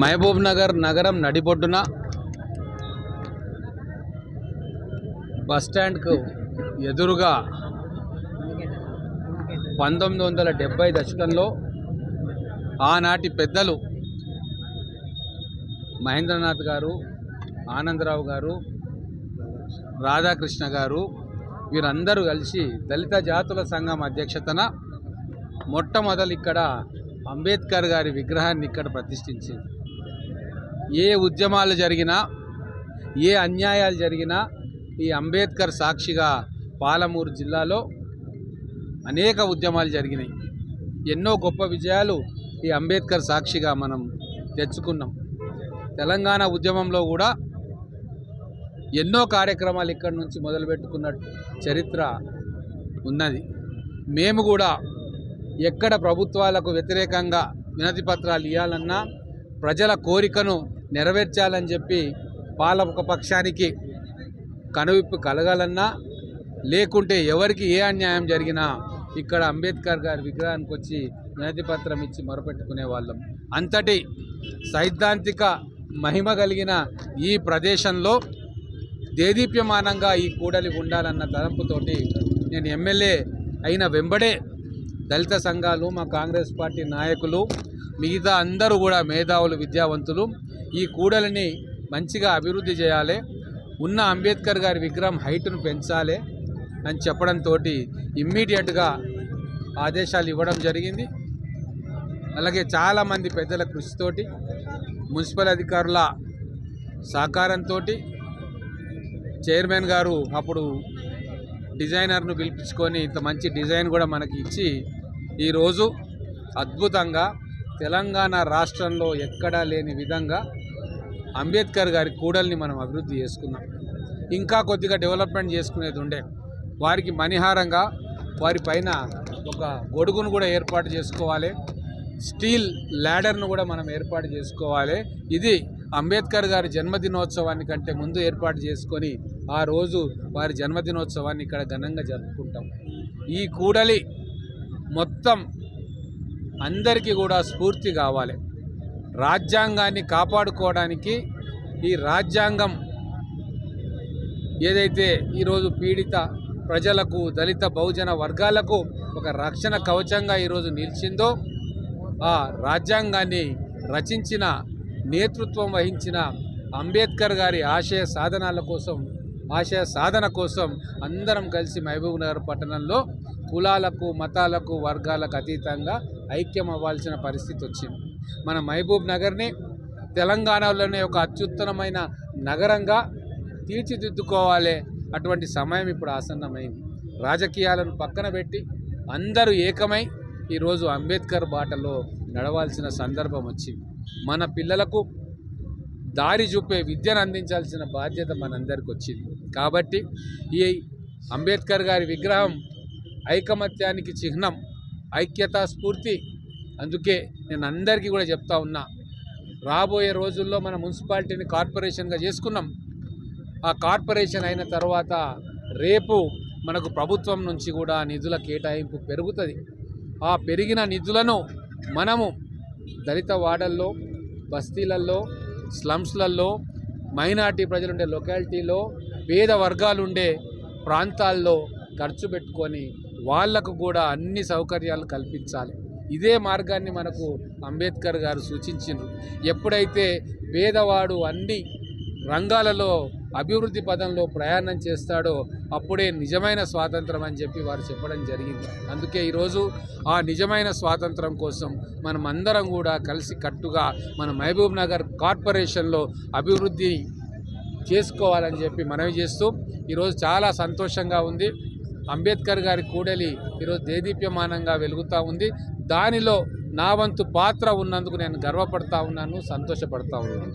మహబూబ్ నగర్ నగరం నడిబొడ్డున బస్టాండ్కు ఎదురుగా పంతొమ్మిది వందల డెబ్బై దశకంలో ఆనాటి పెద్దలు మహేంద్రనాథ్ గారు ఆనందరావు గారు రాధాకృష్ణ గారు వీరందరూ కలిసి దళిత జాతుల సంఘం అధ్యక్షతన మొట్టమొదలు ఇక్కడ అంబేద్కర్ గారి విగ్రహాన్ని ఇక్కడ ప్రతిష్ఠించింది. ఏ ఉద్యమాలు జరిగినా ఏ అన్యాయాలు జరిగినా ఈ అంబేద్కర్ సాక్షిగా పాలమూరు జిల్లాలో అనేక ఉద్యమాలు జరిగినాయి. ఎన్నో గొప్ప విజయాలు ఈ అంబేద్కర్ సాక్షిగా మనం తెచ్చుకున్నాం. తెలంగాణ ఉద్యమంలో కూడా ఎన్నో కార్యక్రమాలు ఇక్కడి నుంచి మొదలుపెట్టుకున్న చరిత్ర ఉన్నది. మేము కూడా ఎక్కడ ప్రభుత్వాలకు వ్యతిరేకంగా వినతి పత్రాలు ఇవ్వాలన్నా ప్రజల కోరికను నెరవేర్చాలని చెప్పి పాలక పక్షానికి కనువిప్పు కలగాలన్నా లేకుంటే ఎవరికి ఏ అన్యాయం జరిగినా ఇక్కడ అంబేద్కర్ గారి విగ్రహానికి వచ్చి వినతి పత్రం ఇచ్చి మొరపెట్టుకునే వాళ్ళం. అంతటి సైద్ధాంతిక మహిమ కలిగిన ఈ ప్రదేశంలో దేదీప్యమానంగా ఈ కూడలి ఉండాలన్న తలంపుతోటి నేను ఎమ్మెల్యే అయిన వెంబడే దళిత సంఘాలు మా కాంగ్రెస్ పార్టీ నాయకులు మిగతా అందరూ కూడా మేధావులు విద్యావంతులు ఈ కూడలిని మంచిగా అభివృద్ధి చేయాలి. ఉన్న అంబేద్కర్ గారి విగ్రహం హైట్ను పెంచాలి అని చెప్పడంతో ఇమ్మీడియట్గా ఆదేశాలు ఇవ్వడం జరిగింది. అలాగే చాలామంది పెద్దల కృషితోటి మున్సిపల్ అధికారుల సహకారంతో చైర్మన్ గారు అప్పుడు డిజైనర్ను పిలిపించుకొని ఇంత మంచి డిజైన్ కూడా మనకి ఇచ్చి ఈరోజు అద్భుతంగా తెలంగాణ రాష్ట్రంలో ఎక్కడా లేని విధంగా అంబేద్కర్ గారి కూడల్ని మనం అభివృద్ధి చేసుకున్నాం. ఇంకా కొద్దిగా డెవలప్మెంట్ చేసుకునేది ఉండే. వారికి మణిహారంగా వారి పైన ఒక గొడుగును కూడా ఏర్పాటు చేసుకోవాలి. స్టీల్ ల్యాడర్ను కూడా మనం ఏర్పాటు చేసుకోవాలి. ఇది అంబేద్కర్ గారి జన్మదినోత్సవాన్ని కంటే ముందు ఏర్పాటు చేసుకొని ఆ రోజు వారి జన్మదినోత్సవాన్ని ఇక్కడ ఘనంగా జరుపుకుంటాం. ఈ కూడలి మొత్తం అందరికీ కూడా స్ఫూర్తి కావాలి. రాజ్యాంగాన్ని కాపాడుకోవడానికి ఈ రాజ్యాంగం ఏదైతే ఈరోజు పీడిత ప్రజలకు దళిత బహుజన వర్గాలకు ఒక రక్షణ కవచంగా ఈరోజు నిలిచిందో ఆ రాజ్యాంగాన్ని రచించిన నేతృత్వం వహించిన అంబేద్కర్ గారి ఆశయ సాధనాల కోసం ఆశయ సాధన కోసం అందరం కలిసి మహబూబ్ నగర్ పట్టణంలో కులాలకు మతాలకు వర్గాలకు అతీతంగా ఐక్యం అవ్వాల్సిన పరిస్థితి వచ్చింది. మన మహబూబ్ నగర్ని తెలంగాణలోనే ఒక అత్యుత్తమమైన నగరంగా తీర్చిదిద్దుకోవాలి అటువంటి సమయం ఇప్పుడు ఆసన్నమైంది. రాజకీయాలను పక్కన పెట్టి అందరూ ఏకమై ఈరోజు అంబేద్కర్ బాటలో నడవాల్సిన సందర్భం వచ్చింది. మన పిల్లలకు దారి చూపే విద్యను అందించాల్సిన బాధ్యత మనందరికి వచ్చింది కాబట్టి ఈ అంబేద్కర్ గారి విగ్రహం ఐకమత్యానికి చిహ్నం ఐక్యతా స్ఫూర్తి. అందుకే నేను అందరికీ కూడా చెప్తా ఉన్నా రాబోయే రోజుల్లో మన మున్సిపాలిటీని కార్పొరేషన్గా చేసుకున్నాం. ఆ కార్పొరేషన్ అయిన తర్వాత రేపు మనకు ప్రభుత్వం నుంచి కూడా నిధుల కేటాయింపు పెరుగుతుంది. ఆ పెరిగిన నిధులను మనము దళిత వాడల్లో బస్తీలల్లో స్లమ్స్లలో మైనార్టీ ప్రజలుండే లొకాలిటీలో పేద వర్గాలుండే ప్రాంతాల్లో ఖర్చు పెట్టుకొని వాళ్ళకు కూడా అన్ని సౌకర్యాలు కల్పించాలి. ఇదే మార్గాన్ని మనకు అంబేద్కర్ గారు సూచించారు ఎప్పుడైతే పేదవాడు అన్ని రంగాలలో అభివృద్ధి పదంలో ప్రయాణం చేస్తాడో అప్పుడే నిజమైన స్వాతంత్రం అని చెప్పి వారు చెప్పడం జరిగింది. అందుకే ఈరోజు ఆ నిజమైన స్వాతంత్రం కోసం మనం అందరం కూడా కలిసి కట్టుగా మన మహబూబ్ నగర్ కార్పొరేషన్లో అభివృద్ధి చేసుకోవాలని చెప్పి మనవి చేస్తూ ఈరోజు చాలా సంతోషంగా ఉంది. అంబేద్కర్ గారి కూడలి ఈరోజు దేదీప్యమానంగా వెలుగుతూ ఉంది. దానిలో నా వంతు పాత్ర ఉన్నందుకు నేను గర్వపడతా ఉన్నాను సంతోషపడతా ఉన్నాను.